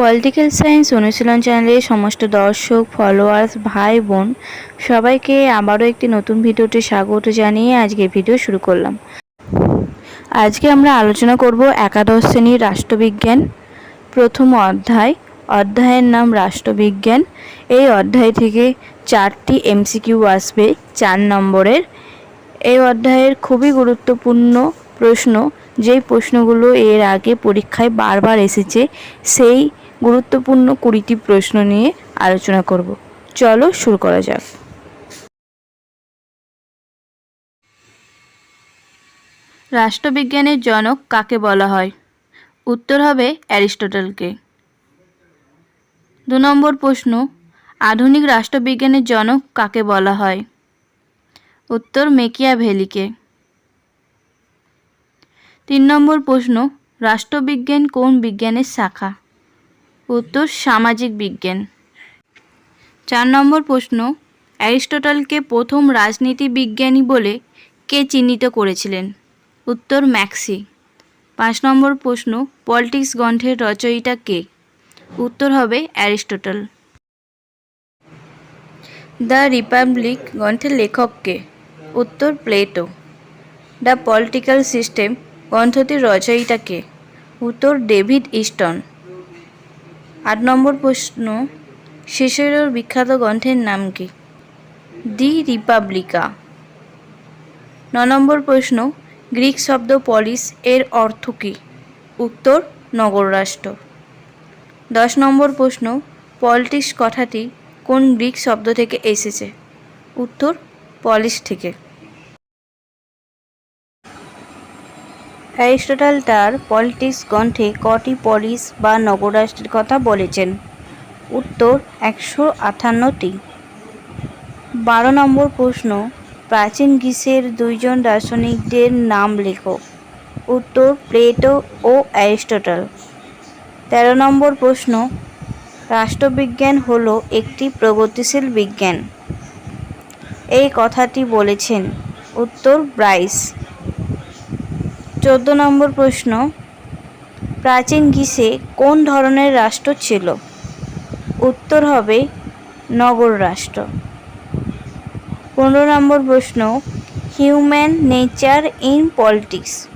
Political science অনুশীলন চ্যানেলের সমস্ত দর্শক ফলোয়ার্স ভাই, বোন সবাইকে আবারও একটি নতুন ভিডিওতে স্বাগত জানিয়ে আজকে ভিডিও শুরু করলাম। আজকে আমরা আলোচনা করব একাদশ শ্রেণির রাষ্ট্রবিজ্ঞান, প্রথম অধ্যায়, অধ্যায়ের নাম রাষ্ট্রবিজ্ঞান। এই অধ্যায় থেকে চারটি এমসিকিউ আসবে চার নম্বরের। এই অধ্যায়ের খুবই গুরুত্বপূর্ণ প্রশ্ন, যেই প্রশ্নগুলো এর আগে পরীক্ষায় বারবার এসেছে, সেই গুরুত্বপূর্ণ কুড়িটি প্রশ্ন নিয়ে আলোচনা করব। চলো শুরু করা যাক। রাষ্ট্রবিজ্ঞানের জনক কাকে বলা হয়? উত্তর হবে অ্যারিস্টটলকে। দু নম্বর প্রশ্ন, আধুনিক রাষ্ট্রবিজ্ঞানের জনক কাকে বলা হয়? উত্তর মেকিয়া মেকিয়াভেলিকে। তিন নম্বর প্রশ্ন, রাষ্ট্রবিজ্ঞান কোন বিজ্ঞানের শাখা? উত্তর, সামাজিক বিজ্ঞান। চার নম্বর প্রশ্ন, অ্যারিস্টটলকে প্রথম রাজনীতি বিজ্ঞানী বলে কে চিহ্নিত করেছিলেন? উত্তর, ম্যাক্সি। পাঁচ নম্বর প্রশ্ন, পলিটিক্স গ্রন্থের রচয়িতা কে? উত্তর হবে অ্যারিস্টটল। দ্য রিপাবলিক গ্রন্থের লেখক কে? উত্তর, প্লেটো। দ্য পলিটিক্যাল সিস্টেম গ্রন্থটির রচয়িতা কে? উত্তর, ডেভিড ইস্টন। নম্বর প্রশ্ন, শেষেরোর বিখ্যাত গ্রন্থের নাম কি? দি রিপাবলিকা। ন নম্বর প্রশ্ন, গ্রিক শব্দ পলিস এর অর্থ কী? উত্তর নগর রাষ্ট্র দশ নম্বর প্রশ্ন পলিটিক্স কথাটি কোন গ্রিক শব্দ থেকে এসেছে? উত্তর, পলিশ থেকে। অ্যারিস্টটল তার পলিটিক্স গ্রন্থে কটি পলিস বা নগররাষ্ট্রের কথা বলেছেন? উত্তর একশো আঠান্নটি। বারো নম্বর প্রশ্ন, প্রাচীন গ্রীসের দুইজন দার্শনিকদের নাম লেখো। উত্তর প্লেটো ও অ্যারিস্টটল তেরো নম্বর প্রশ্ন, রাষ্ট্রবিজ্ঞান হলো একটি প্রগতিশীল বিজ্ঞান। এই কথাটি বলেছেন উত্তর ব্রাইস। চোদ্দ নম্বর প্রশ্ন, প্রাচীন গ্রীসে কোন ধরনের রাষ্ট্র ছিল? উত্তর হবে, নগর রাষ্ট্র। পনেরো নম্বর প্রশ্ন, হিউম্যান নেচার ইন পলিটিক্স।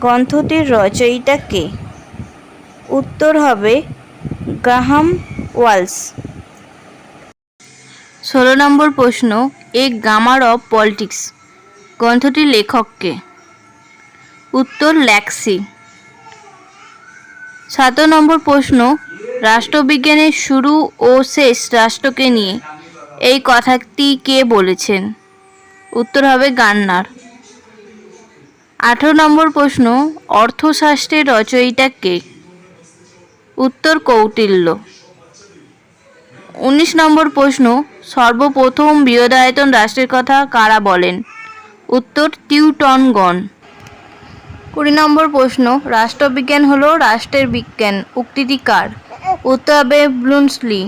গ্রন্থটির রচয়িতা কে? উত্তর হবে, গ্রাহাম ওয়ালস। ষোলো নম্বর প্রশ্ন, এ গামার অফ পলিটিক্স। গ্রন্থটির লেখক কে? উত্তর ল্যাক্সি। সতেরো নম্বর প্রশ্ন, রাষ্ট্রবিজ্ঞানের শুরু ও শেষ রাষ্ট্রকে নিয়ে এই কথাটি কে বলেছেন? উত্তর হবে গান্নার। আঠেরো নম্বর প্রশ্ন, অর্থশাস্ত্রের রচয়িতা কে? উত্তর কৌটিল্য। উনিশ নম্বর প্রশ্ন, সর্বপ্রথম বৃহদায়তন রাষ্ট্রের কথা কারা বলেন? উত্তর টিউটনগণ কুড়ি নম্বর প্রশ্ন রাষ্ট্রবিজ্ঞান হলো রাষ্ট্রের বিজ্ঞান উক্তিটি কার? উত্তর হবে ব্লুন্সলি